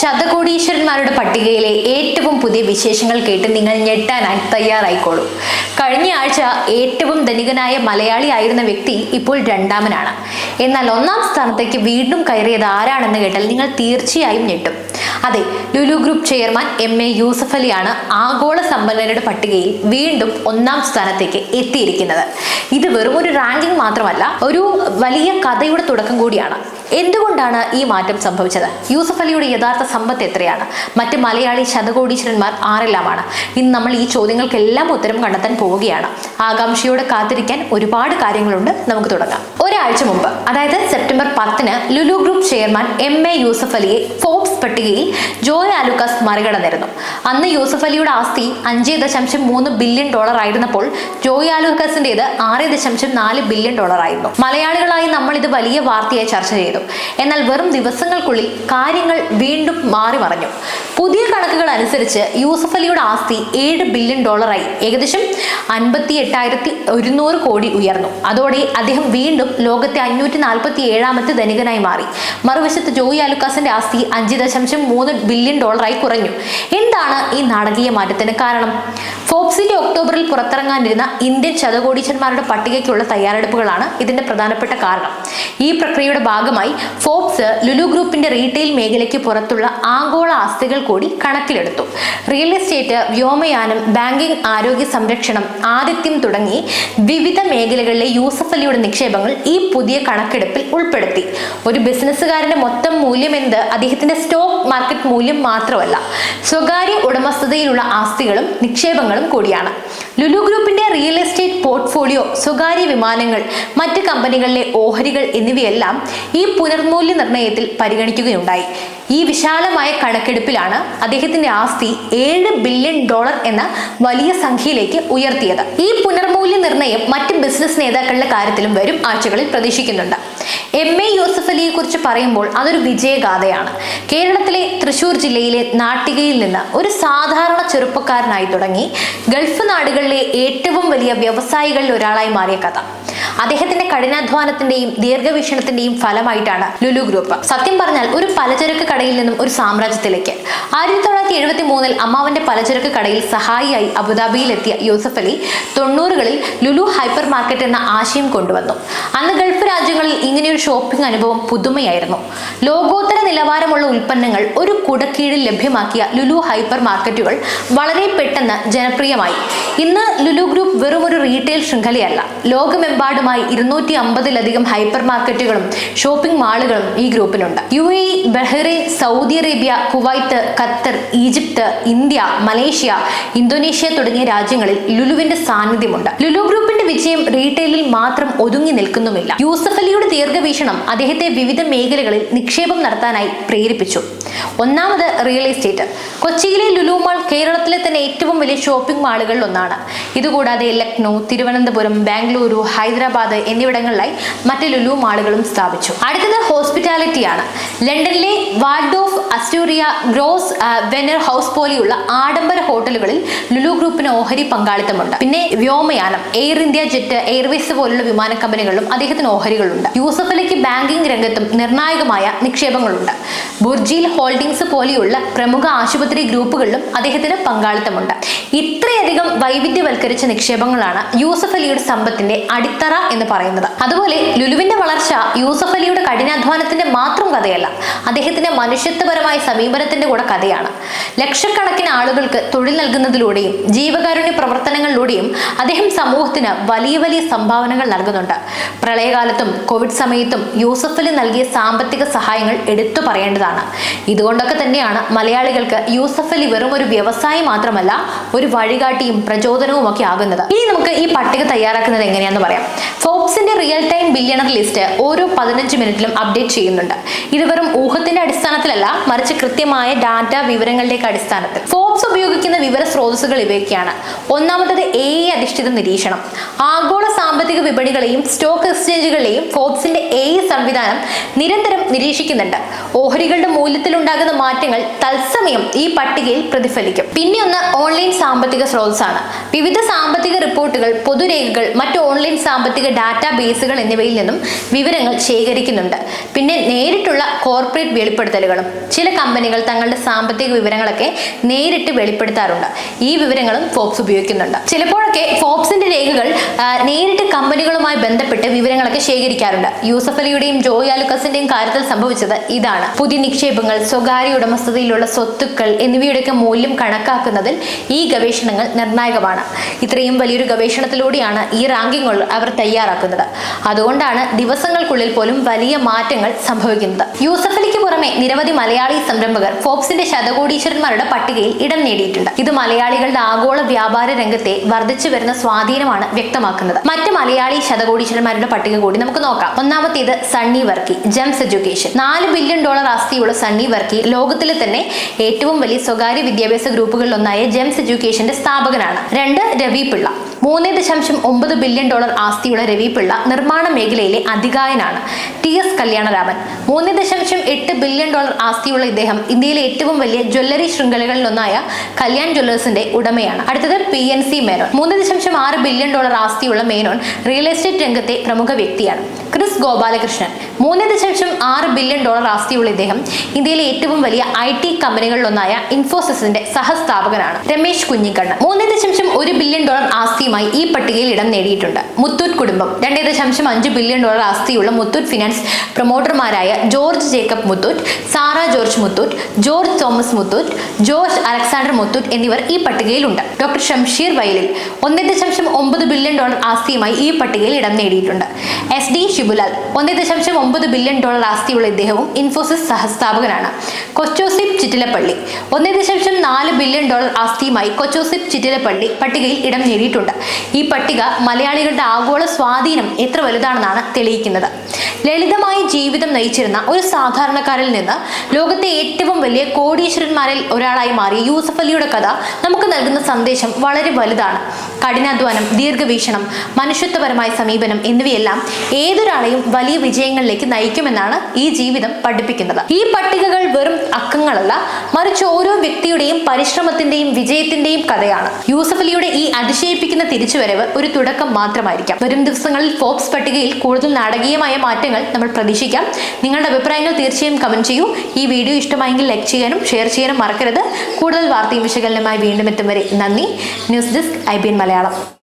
ശതകോടീശ്വരന്മാരുടെ പട്ടികയിലെ ഏറ്റവും പുതിയ വിശേഷങ്ങൾ കേട്ട് നിങ്ങൾ ഞെട്ടാനായി തയ്യാറായിക്കോളൂ. കഴിഞ്ഞ ആഴ്ച ഏറ്റവും ധനികനായ മലയാളി ആയിരുന്ന വ്യക്തി ഇപ്പോൾ രണ്ടാമനാണ്. എന്നാൽ ഒന്നാം സ്ഥാനത്തേക്ക് വീണ്ടും കയറിയത് ആരാണെന്ന് കേട്ടാൽ നിങ്ങൾ തീർച്ചയായും ഞെട്ടും. അതെ Lulu group chairman M A Yusuf അലിയാണ് ആഗോള സമ്പന്നരുടെ പട്ടികയിൽ വീണ്ടും ഒന്നാം സ്ഥാനത്തേക്ക് എത്തിയിരിക്കുന്നത്. ഇത് വെറും ഒരു റാങ്കിംഗ് മാത്രമല്ല ഒരു വലിയ കഥയുടെ തുടക്കം കൂടിയാണ്. എന്തുകൊണ്ടാണ് ഈ മാറ്റം സംഭവിച്ചത്? യൂസഫ് അലിയുടെ യഥാർത്ഥ സമ്പത്ത് എത്രയാണ്? മറ്റ് മലയാളി ശതകോടീശ്വരന്മാർ ആരെല്ലാമാണ്? ഇന്ന് നമ്മൾ ഈ ചോദ്യങ്ങൾക്കെല്ലാം ഉത്തരം കണ്ടെത്താൻ പോവുകയാണ്. ആകാംക്ഷയോടെ കാത്തിരിക്കാൻ ഒരുപാട് കാര്യങ്ങളുണ്ട്. നമുക്ക് തുടങ്ങാം. ഒരാഴ്ച മുമ്പ് അതായത് സെപ്റ്റംബർ പത്തിന് Lulu group chairman M A Yusuf അലിയെ ഫോബ്സ് പട്ടികയിൽ ജോയ് ആലുക്കാസ് മറികടന്നിരുന്നു. അന്ന് യൂസഫ് അലിയുടെ ആസ്തി അഞ്ച് ദശാംശം മൂന്ന് ബില്യൺ ഡോളർ ആയിരുന്നപ്പോൾ ജോയ് ആലുക്കാസിന്റേത് ആറ് ദശാംശം നാല് ബില്യൺ ഡോളർ ആയിരുന്നു. മലയാളികളായി നമ്മൾ ഇത് വലിയ വാർത്തയായി ചർച്ച ചെയ്തു. എന്നാൽ വെറും ദിവസങ്ങൾക്കുള്ളിൽ കാര്യങ്ങൾ വീണ്ടും മാറി മറിഞ്ഞു. പുതിയ കണക്കുകൾ അനുസരിച്ച് യൂസഫ് അലിയുടെ ആസ്തി ഏഴ് ബില്യൺ ഡോളറായി ഏകദേശം അൻപത്തി എട്ടായിരത്തി ഒരുന്നൂറ് കോടി ഉയർന്നു. അതോടെ അദ്ദേഹം വീണ്ടും ലോകത്തെ അഞ്ഞൂറ്റി നാൽപ്പത്തി ഏഴാമത്തെ ധനികനായി മാറി. മറുവശത്ത് ജോയി ആലുക്കാസിന്റെ ആസ്തി അഞ്ച് ദശാംശം മൂന്ന് ബില്യൺ ഡോളറായി കുറഞ്ഞു. എന്താണ് ഈ നാടകീയ മാറ്റത്തിന് കാരണം? ഫോബ്സിന്റെ ഒക്ടോബറിൽ പുറത്തിറങ്ങാനിരുന്ന ഇന്ത്യൻ ശതകോടീശന്മാരുടെ പട്ടികയ്ക്കുള്ള തയ്യാറെടുപ്പുകളാണ് ഇതിന്റെ പ്രധാനപ്പെട്ട കാരണം. ഈ പ്രക്രിയയുടെ ഭാഗമായി ഫോബ്സ് ലുലു ഗ്രൂപ്പിന്റെ റീറ്റെയിൽ മേഖലയ്ക്ക് പുറത്തുള്ള ആഗോള ആസ്തികൾ കൂടി കണക്കിലെടുത്തു. റിയൽ എസ്റ്റേറ്റ് വ്യോമയാനം ബാങ്കിംഗ് ആരോഗ്യ സംരക്ഷണം ആതിഥ്യം തുടങ്ങി വിവിധ മേഖലകളിലെ യൂസഫ് അലിയുടെ നിക്ഷേപങ്ങൾ ഈ പുതിയ കണക്കെടുപ്പിൽ ഉൾപ്പെടുത്തി. ഒരു ബിസിനസ്സുകാരന്റെ മൊത്തം മൂല്യം എന്ത്? അദ്ദേഹത്തിന്റെ സ്റ്റോക്ക് മാർക്കറ്റ് മൂല്യം മാത്രമല്ല. സ്വകാര്യ ഉടമസ്ഥതയിലുള്ള ആസ്തികളും നിക്ഷേപങ്ങളും കൂടിയാണ്. ലുലു ഗ്രൂപ്പിന്റെ റിയൽ എസ്റ്റേറ്റ് പോർട്ട്ഫോളിയോ സ്വകാര്യ വിമാനങ്ങൾ മറ്റ് കമ്പനികളിലെ ഓഹരികൾ എന്നിവയെല്ലാം ഈ പുനർമൂല്യ നിർണയത്തിൽ പരിഗണിക്കുകയുണ്ടായി. ഈ വിശാലമായ കണക്കെടുപ്പിലാണ് അദ്ദേഹത്തിന്റെ ആസ്തി ഏഴ് ബില്യൺ ഡോളർ എന്ന വലിയ സംഖ്യയിലേക്ക് ഉയർത്തിയത്. ഈ പുനർമൂല്യ നിർണയം മറ്റ് ബിസിനസ് നേതാക്കളുടെ കാര്യത്തിലും വരും ആഴ്ചകളിൽ പ്രതീക്ഷിക്കുന്നുണ്ട്. എം എ യൂസഫ് അലിയെ കുറിച്ച് പറയുമ്പോൾ അതൊരു വിജയഗാഥയാണ്. കേരളത്തിലെ തൃശൂർ ജില്ലയിലെ നാട്ടികയിൽ നിന്ന് ഒരു സാധാരണ ചെറുപ്പക്കാരനായി തുടങ്ങി ഗൾഫ് നാടുകളിലെ ഏറ്റവും വലിയ വ്യവസായികളിൽ ഒരാളായി മാറിയ കഥ. അദ്ദേഹത്തിന്റെ കഠിനാധ്വാനത്തിന്റെയും ദീർഘവീക്ഷണത്തിന്റെയും ഫലമായിട്ടാണ് ലുലു ഗ്രൂപ്പ്. സത്യം പറഞ്ഞാൽ ഒരു പലചരക്ക് കടയിൽ നിന്നും ഒരു സാമ്രാജ്യത്തിലേക്ക്. ആയിരത്തി തൊള്ളായിരത്തി എഴുപത്തി മൂന്നിൽ അമ്മാവന്റെ പലചരക്ക് കടയിൽ സഹായിയായി അബുദാബിയിൽ എത്തിയ യൂസഫ് അലി തൊണ്ണൂറുകളിൽ ലുലു ഹൈപ്പർ മാർക്കറ്റ് എന്ന ആശയം കൊണ്ടുവന്നു. അന്ന് ഗൾഫ് രാജ്യങ്ങളിൽ ഇങ്ങനെയൊരു ഷോപ്പിംഗ് അനുഭവം പുതുമയായിരുന്നു. ലോകോത്തര നിലവാരമുള്ള ഉൽപ്പന്നങ്ങൾ ഒരു കുടക്കീഴിൽ ലഭ്യമാക്കിയ ലുലു ഹൈപ്പർ മാർക്കറ്റുകൾ വളരെ പെട്ടെന്ന് ജനപ്രിയമായി. ഇന്ന് ലുലു ഗ്രൂപ്പ് വെറും ഒരു റീറ്റെയിൽ ശൃംഖലയല്ല. ലോകമെമ്പാടുമായി ഇരുന്നൂറ്റി അമ്പതിലധികം ഹൈപ്പർ മാർക്കറ്റുകളും ഷോപ്പിംഗ് മാളുകളും ഈ ഗ്രൂപ്പിനുണ്ട് U A Bahrain Saudi Arabia Kuwait Qatar Egypt India Malaysia Indonesia തുടങ്ങിയ രാജ്യങ്ങളിൽ ലുലുവിന്റെ സാന്നിധ്യമുണ്ട്. ലുലു ഗ്രൂപ്പിന്റെ വിജയം റീറ്റെയിലിൽ മാത്രം ഒതുങ്ങി നിൽക്കുന്നുമില്ല. യൂസഫ് അലിയുടെ ദീർഘവീക്ഷണം അദ്ദേഹത്തെ വിവിധ മേഖലകളിൽ നിക്ഷേപം നടത്താനായി പ്രേരിപ്പിച്ചു. ഒന്നാമത് റിയൽ എസ്റ്റേറ്റ്. കൊച്ചിയിലെ ലുലു മാൾ കേരളത്തിലെ തന്നെ ഏറ്റവും വലിയ ഷോപ്പിംഗ് മാളുകളിൽ ഒന്നാണ്. ഇതുകൂടാതെ ലക്നൗ തിരുവനന്തപുരം ബാംഗ്ലൂരു ഹൈദരാബാദ് എന്നിവിടങ്ങളിലായി മറ്റ് ലുലു മാളുകളും സ്ഥാപിച്ചു. അടുത്തത് ഹോസ്പിറ്റാലിറ്റിയാണ്. ലണ്ടനിലെ വാൾഡോഫ് അസ്റ്റൂറിയ ഗ്രോസ് ആ, വെനർ ഹൗസ് പോലെയുള്ള ആഡംബര ഹോട്ടലുകളിൽ ലുലു ഗ്രൂപ്പിന് ഓഹരി പങ്കാളിത്തമുണ്ട്. പിന്നെ വ്യോമയാനം എയർ ഇന്ത്യ ജെറ്റ് എയർവേസ് പോലുള്ള വിമാന കമ്പനികളിലും അദ്ദേഹത്തിന് ഓഹരികളുണ്ട്. യൂസഫ് അലിക്ക് ബാങ്കിംഗ് രംഗത്തും നിർണായകമായ നിക്ഷേപങ്ങളുണ്ട്. ബുർജിൽ ഹോൾഡിംഗ്സ് പോലെയുള്ള പ്രമുഖ ആശുപത്രി ഗ്രൂപ്പുകളിലും അദ്ദേഹത്തിന് പങ്കാളിത്തമുണ്ട്. ഇത്രയധികം വൈവിധ്യവൽക്കരിച്ച നിക്ഷേപങ്ങളാണ് യൂസഫ് അലിയുടെ സമ്പത്തിന്റെ അടിത്തറ എന്ന് പറയുന്നത്. അതുപോലെ ലുലുവിന്റെ വളർച്ച യൂസഫ് അലിയുടെ കഠിനാധ്വാനത്തിന്റെ മാത്രം കഥയല്ല അദ്ദേഹത്തിന്റെ മനുഷ്യത്വപരമായ സമീപനത്തിന്റെ കൂടെ കഥയാണ്. ലക്ഷക്കണക്കിന് ആളുകൾക്ക് തൊഴിൽ നൽകുന്നതിലൂടെയും ജീവകാരുണ്യ പ്രവർത്തനങ്ങളിലൂടെയും അദ്ദേഹം സമൂഹത്തിന് വലിയ വലിയ സംഭാവനകൾ നൽകുന്നുണ്ട്. പ്രളയകാലത്തും കോവിഡ് സമയത്തും യൂസഫലി നൽകിയ സാമ്പത്തിക സഹായങ്ങൾ എടുത്തു പറയേണ്ടതാണ്. ഇതുകൊണ്ടൊക്കെ തന്നെയാണ് മലയാളികൾക്ക് യൂസഫ് അലി വെറും ഒരു വ്യവസായി മാത്രമല്ല ഒരു വഴികാട്ടിയും പ്രചോദനവും ഒക്കെ ആകുന്നത്. ഇനി നമുക്ക് ഈ പട്ടിക തയ്യാറാക്കുന്നത് എങ്ങനെയാണെന്ന് പറയാം. ഫോബ്സിന്റെ റിയൽ ടൈം ബില്യണർ ലിസ്റ്റ് ഓരോ പതിനഞ്ച് മിനിറ്റിലും അപ്ഡേറ്റ് ചെയ്യുന്നുണ്ട്. ഇത് വെറും ഊഹത്തിന്റെ അടിസ്ഥാനത്തിലല്ല മറിച്ച് കൃത്യമായ ഡാറ്റ വിവരങ്ങളുടെയൊക്കെ അടിസ്ഥാനത്തിൽ. ഫോബ്സ് ഉപയോഗിക്കുന്ന വിവര സ്രോതസ്സുകൾ ഇവയൊക്കെയാണ്. ഒന്നാമത്തത് എ അധിഷ്ഠിത നിരീക്ഷണം. ആഗോള സാമ്പത്തിക വിപണികളെയും സ്റ്റോക്ക് എക്സ്ചേഞ്ചുകളെയും ഫോബ്സിന്റെ എ സംവിധാനം നിരന്തരം നിരീക്ഷിക്കുന്നുണ്ട് ഓഹരികളുടെ മൂല്യത്തിൽ ഉണ്ടാകുന്ന മാറ്റങ്ങൾ തത്സമയം ഈ പട്ടികയിൽ പ്രതിഫലിക്കും. പിന്നെ ഒന്ന് ഓൺലൈൻ സാമ്പത്തിക സ്രോതസ്സാണ്. വിവിധ സാമ്പത്തിക റിപ്പോർട്ടുകൾ പൊതുരേഖകൾ മറ്റ് ഓൺലൈൻ സാമ്പത്തിക ഡാറ്റാ ബേസുകൾ എന്നിവയിൽ നിന്നും വിവരങ്ങൾ ശേഖരിക്കുന്നുണ്ട്. പിന്നെ നേരിട്ടുള്ള കോർപ്പറേറ്റ് വെളിപ്പെടുത്തലുകളും ചില കമ്പനികൾ തങ്ങളുടെ സാമ്പത്തിക വിവരങ്ങളൊക്കെ നേരിട്ട് വെളിപ്പെടുത്താറുണ്ട്. ഈ വിവരങ്ങളും ഫോക്സ് ഉപയോഗിക്കുന്നുണ്ട്. ചിലപ്പോഴൊക്കെ ഫോബ്സിന്റെ രേഖകൾ നേരിട്ട് കമ്പനികളുമായി ബന്ധപ്പെട്ട് വിവരങ്ങളൊക്കെ ശേഖരിക്കാറുണ്ട്. യൂസഫ് അലിയുടെയും ജോയ് ആലുക്കസിന്റെയും കാര്യത്തിൽ സംഭവിച്ചത് ഇതാണ്. പുതിയ നിക്ഷേപങ്ങൾ സ്വകാര്യ ഉടമസ്ഥതയിലുള്ള സ്വത്തുക്കൾ എന്നിവയുടെയൊക്കെ മൂല്യം കണക്കാക്കുന്നതിൽ ഈ ഗവേഷണങ്ങൾ നിർണായകമാണ്. ഇത്രയും വലിയൊരു ഗവേഷണത്തിലൂടെയാണ് ഈ റാങ്കിങ്ങുകൾ അവർ തയ്യാറാക്കുന്നത്. അതുകൊണ്ടാണ് ദിവസങ്ങൾക്കുള്ളിൽ പോലും വലിയ മാറ്റങ്ങൾ സംഭവിക്കുന്നത്. യൂസഫ് അലിക്ക് പുറമെ നിരവധി മലയാളി സംരംഭകർ ഫോബ്സിന്റെ ശതകോടീശ്വരന്മാരുടെ പട്ടികയിൽ ഇടം നേടിയിട്ടുണ്ട്. ഇത് മലയാളികളുടെ ആഗോള വ്യാപാര രംഗത്തെ വർദ്ധിച്ചു വരുന്ന സ്വാധീനമാണ് വ്യക്തമാക്കുന്നത്. മറ്റ് മലയാളി ശതകോടീശ്വരന്മാരുടെ പട്ടിക കൂടി നമുക്ക് നോക്കാം. ഒന്നാമത്തേത് സണ്ണി വർക്കി ജംസ് എഡ്യൂക്കേഷൻ. നാല് ബില്യൺ ഡോളർ ആസ്തിയുള്ള സണ്ണി വർക്കി ലോകത്തിലെ തന്നെ ഏറ്റവും വലിയ സ്വകാര്യ വിദ്യാഭ്യാസ ഗ്രൂപ്പുകളിലൊന്നായ ജെംസ് എഡ്യൂക്കേഷന്റെ സ്ഥാപകനാണ്. രണ്ട് രവി പിള്ള മൂന്ന് ദശാംശം ഒമ്പത് ബില്യൺ ഡോളർ ആസ്തിയുള്ള രവി പിള്ള നിർമ്മാണ മേഖലയിലെ അധികായനാണ് ടി എസ് കല്യാണരാമൻ. മൂന്ന് ദശാംശം എട്ട് ബില്യൺ ഡോളർ ആസ്തിയുള്ള ഇദ്ദേഹം ഇന്ത്യയിലെ ഏറ്റവും വലിയ ജ്വല്ലറി ശൃംഖലകളിലൊന്നായ കല്യാൺ ജ്വല്ലേഴ്സിന്റെ ഉടമയാണ്. അടുത്തത് പി എൻ സി മേനോൻ. മൂന്ന് ദശാംശം ആറ് ബില്യൺ ഡോളർ ആസ്തിയുള്ള മേനോൻ റിയൽ എസ്റ്റേറ്റ് രംഗത്തെ പ്രമുഖ വ്യക്തിയാണ്. ക്രിസ് ഗോപാലകൃഷ്ണൻ. മൂന്ന് ദശാംശം ആറ് ബില്യൺ ഡോളർ ആസ്തിയുള്ള ഇദ്ദേഹം ഇന്ത്യയിലെ ഏറ്റവും വലിയ ഐ ടി കമ്പനികളിലൊന്നായ ഇൻഫോസിസിന്റെ സഹസ്ഥാപകനാണ് രമേശ് കുഞ്ഞിക്കണ്ണൻ. മൂന്ന് ദശാംശം ഒരു ബില്യൺ ഡോളർ ആസ്തിയുമായി ഈ പട്ടികയിൽ ഇടം നേടിയിട്ടുണ്ട്. മുത്തൂറ്റ് കുടുംബം. രണ്ട് ദശാംശം അഞ്ച് ബില്യൺ ഡോളർ ആസ്തിയുള്ള മുത്തൂറ്റ് ഫിനാൻസ് പ്രൊമോട്ടർമാരായ ജോർജ് ജേക്കബ് മുത്തൂറ്റ് സാറ ജോർജ് മുത്തൂറ്റ് ജോർജ് തോമസ് മുത്തൂറ്റ് ജോർജ് അലക്സാണ്ടർ മുത്തൂറ്റ് എന്നിവർ ഈ പട്ടികയിലുണ്ട്. ഡോക്ടർ ഷംഷീർ വയലിൽ ഒന്നേ ദശാംശം ഒമ്പത് ബില്യൺ ഡോളർ ആസ്തിയുമായി ഈ പട്ടികയിൽ ഇടം നേടിയിട്ടുണ്ട്. എസ് ഡി ഷിബുലാൽ ഒന്നേ ദശാംശം ഒമ്പത് ബില്യൺ ഡോളർ ആസ്തിയുള്ള ഇദ്ദേഹവും ഇൻഫോസിസ് സഹസ്ഥാപകനാണ്. കൊച്ചോസിപ്പ് ചിറ്റിലപ്പള്ളി. ഒന്ന് ദശാംശം നാല് ബില്യൺ ഡോളർ ആസ്തിയുമായി കൊച്ചോസിപ്പ് ചിറ്റിലപ്പള്ളി പട്ടികയിൽ ഇടം നേടിയിട്ടുണ്ട്. ഈ പട്ടിക മലയാളികളുടെ ആഗോള സ്വാധീനം എത്ര വലുതാണെന്നാണ് തെളിയിക്കുന്നത്. ലളിതമായ ജീവിതം നയിച്ചിരുന്ന ഒരു സാധാരണക്കാരിൽ നിന്ന് ലോകത്തെ ഏറ്റവും വലിയ കോടീശ്വരന്മാരിൽ ഒരാളായി മാറിയ യൂസഫ് അലിയുടെ കഥ നമുക്ക് നൽകുന്ന സന്ദേശം വളരെ വലുതാണ്. കഠിനാധ്വാനം ദീർഘവീക്ഷണം മനുഷ്യത്വപരമായ സമീപനം എന്നിവയെല്ലാം ഏതൊരാളെയും വലിയ വിജയങ്ങളിലേക്ക് നയിക്കുമെന്നാണ് ഈ ജീവിതം പഠിപ്പിക്കുന്നത്. ഈ പട്ടികകൾ വെറും അക്കങ്ങളല്ല മറിച്ച് ഓരോ വ്യക്തിയുടെയും പരിശ്രമത്തിന്റെയും വിജയത്തിന്റെയും കഥയാണ്. യൂസഫ് അലിയുടെ ഈ അതിശയിപ്പിക്കുന്ന തിരിച്ചുവരവ് ഒരു തുടക്കം മാത്രമായിരിക്കാം. വരും ദിവസങ്ങളിൽ ഫോക്സ് പട്ടികയിൽ കൂടുതൽ നാടകീയമായ മാറ്റങ്ങൾ നമ്മൾ പ്രതീക്ഷിക്കാം. നിങ്ങളുടെ അഭിപ്രായങ്ങൾ തീർച്ചയായും കമന്റ് ചെയ്യൂ. ഈ വീഡിയോ ഇഷ്ടമായെങ്കിൽ ലൈക്ക് ചെയ്യാനും ഷെയർ ചെയ്യാനും മറക്കരുത്. കൂടുതൽ വാർത്തയും വിശകലനമായി വീണ്ടും എത്തും വരെ നന്ദി. News desk I Malayalam.